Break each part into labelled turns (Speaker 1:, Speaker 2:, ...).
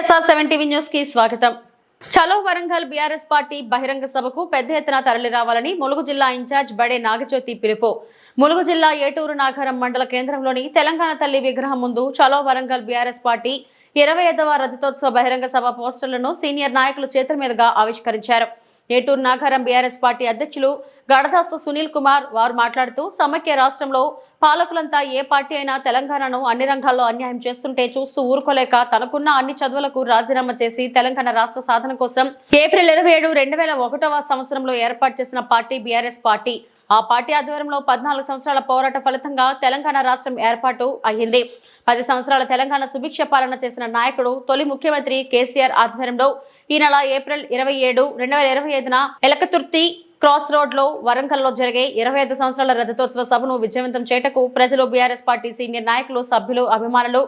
Speaker 1: SR seven TV న్యూస్కి స్వాగతం. చలో వరంగల్ బీఆర్ఎస్ పార్టీ బహిరంగ సభకు పెద్ద ఎత్తున తరలి రావాలని ములుగు జిల్లా ఇన్ఛార్జ్ బడే నాగజ్యోతి పిలుపు. ములుగు జిల్లా ఏటూరు నాగరం మండల కేంద్రంలోని తెలంగాణ తల్లి విగ్రహం ముందు చలో వరంగల్ బీఆర్ఎస్ పార్టీ ఇరవై ఐదవ రజతోత్సవ బహిరంగ సభ పోస్టర్లను సీనియర్ నాయకులు చేతుల మీదుగా ఆవిష్కరించారు. ఏటూరు నాగారం బీఆర్ఎస్ పార్టీ అధ్యక్షులు గడదాసు సునీల్ కుమార్ వారు మాట్లాడుతూ సమైక్య రాష్ట్రంలో పాలకులంతా ఏ పార్టీ అయినా తెలంగాణను అన్ని రంగాల్లో అన్యాయం చేస్తుంటే చూస్తూ ఊరుకోలేక తనకున్న అన్ని చదువులకు రాజీనామా చేసి తెలంగాణ రాష్ట్ర సాధన కోసం ఏప్రిల్ ఇరవై ఏడు రెండు వేల ఒకటవ సంవత్సరంలో ఏర్పాటు చేసిన పార్టీ బీఆర్ఎస్ పార్టీ. ఆ పార్టీ ఆధ్వర్యంలో పద్నాలుగు సంవత్సరాల పోరాట ఫలితంగా తెలంగాణ రాష్ట్రం ఏర్పాటు అయ్యింది. పది సంవత్సరాల తెలంగాణ సుభిక్ష పాలన చేసిన నాయకుడు తొలి ముఖ్యమంత్రి కేసీఆర్ ఆధ్వర్యంలో ఈ నెల ఏప్రిల్ ఇరవై ఏడు రెండు వేల ఇరవై ఐదున ఎలకతుర్తి క్రాస్ రోడ్లో వరంగల్లో జరిగే ఇరవై ఐదు సంవత్సరాల రజతోత్సవ సభను విజయవంతం చేయటకు ప్రజలు బీఆర్ఎస్ పార్టీ సీనియర్ నాయకులు సభ్యులు అభిమానులు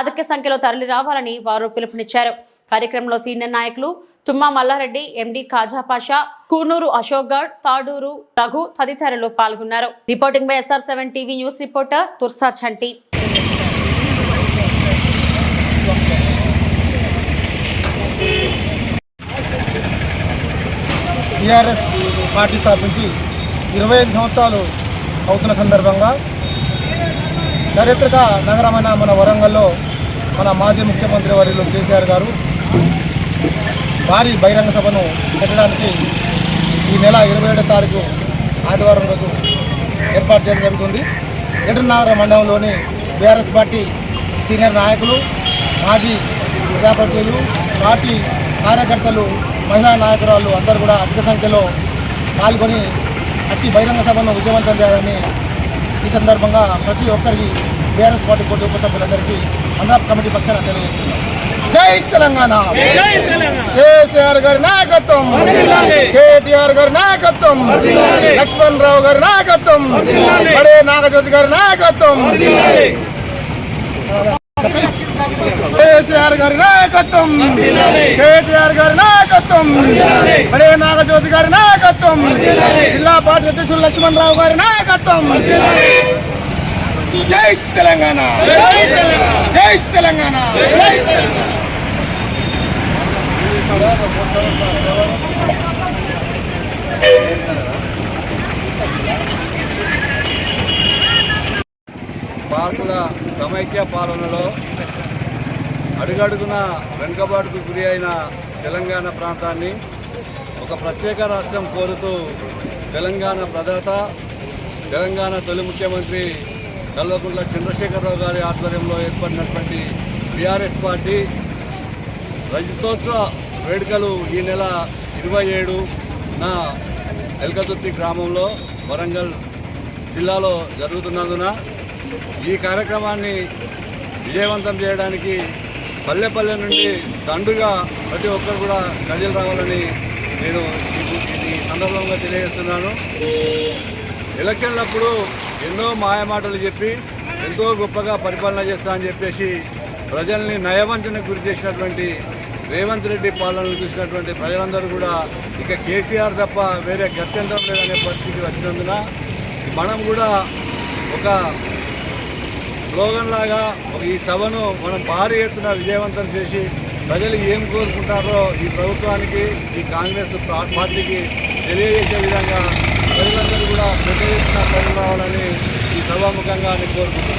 Speaker 1: అధిక సంఖ్యలో తరలి రావాలని వారు పిలుపునిచ్చారు. కార్యక్రమంలో సీనియర్ నాయకులు తుమ్మా మల్లారెడ్డి ఎండి కాజాపాషా కూనూరు అశోక్ గడ్ తాడూరు రఘు తదితరులు పాల్గొన్నారు. Reporting by SR seven TV news reporter Tursa Chanti.
Speaker 2: TRS party స్థాపించి ఇరవై ఐదు సంవత్సరాలు అవుతున్న సందర్భంగా చారిత్రక నగరమైన మన వరంగల్లో మన మాజీ ముఖ్యమంత్రి వర్యులు కేసీఆర్ గారు భారీ బహిరంగ సభను పెట్టడానికి ఈ నెల ఇరవై ఏడో తారీఖు ఆదివారం రోజు ఏర్పాటు చేయడం జరుగుతుంది. ఎటర్నగర మండలంలోని బీఆర్ఎస్ పార్టీ సీనియర్ నాయకులు మాజీ ప్రజాప్రతినిధులు పార్టీ కార్యకర్తలు మహిళా నాయకురాలు అందరూ కూడా అధిక సంఖ్యలో పాల్గొని అట్టి బహిరంగ సభను విజయవంతం చేయాలని ఈ సందర్భంగా ప్రతి ఒక్కరికి బీఆర్ఎస్ పార్టీ పోటీ ఉపసభ్యులందరికీ అండ్రాప్ కమిటీ పక్షాన తెలియజేస్తున్నాం. జై తెలంగాణ. కేసీఆర్ గారి నాయకత్వం. కేటీఆర్ గారి నాయకత్వం. లక్ష్మణ్ రావు గారి నాయకత్వం. బడే నాగజ్యోతి గారి నాయకత్వం. కేసీఆర్ గారి నాయకత్వం. కేటీఆర్ గారి నాయకత్వం. బడే నాగజ్యోతి గారి నాయకత్వం. జిల్లా పార్టీ అధ్యక్షులు లక్ష్మణ్ రావు గారి నాయకత్వం. జై తెలంగాణ. జై తెలంగాణ.
Speaker 3: పార్కుల సమైక్య పాలనలో అడుగడుగున వెనుకబాటుకు గురి అయిన తెలంగాణ ప్రాంతాన్ని ఒక ప్రత్యేక రాష్ట్రం కోరుతూ తెలంగాణ ప్రదాత తెలంగాణ తొలి ముఖ్యమంత్రి కల్వకుంట్ల చంద్రశేఖరరావు గారి ఆధ్వర్యంలో ఏర్పడినటువంటి బీఆర్ఎస్ పార్టీ రజతోత్సవ వేడుకలు ఈ నెల ఇరవై ఏడున ఎల్కతుర్తి గ్రామంలో వరంగల్ జిల్లాలో జరుగుతున్నందున ఈ కార్యక్రమాన్ని విజయవంతం చేయడానికి పల్లె పల్లె నుండి దండుగా ప్రతి ఒక్కరు కూడా కదిలి రావాలని నేను ఈ- ఇది సందర్భంగా తెలియజేస్తున్నాను. ఎలక్షన్లప్పుడు ఎన్నో మాయమాటలు చెప్పి ఎంతో గొప్పగా పరిపాలన చేస్తా అని చెప్పేసి ప్రజల్ని నయవంచనకు గురి చేసినటువంటి రేవంత్ రెడ్డి పాలనను చూసినటువంటి ప్రజలందరూ కూడా ఇక కేసీఆర్ తప్ప వేరే గత్యంతరం లేదనే పరిస్థితి వచ్చినందున మనం కూడా ఒక స్లోగన్ లాగా ఈ సభను మనం భారీ ఎత్తున విజయవంతం చేసి ప్రజలు ఏం కోరుకుంటారో ఈ ప్రభుత్వానికి ఈ కాంగ్రెస్ పార్టీకి తెలియజేసే విధంగా ప్రజలందరూ కూడా పెద్ద ఎత్తున ప్రజలు రావాలని ఈ సభాముఖంగా నేను కోరుకుంటున్నాను.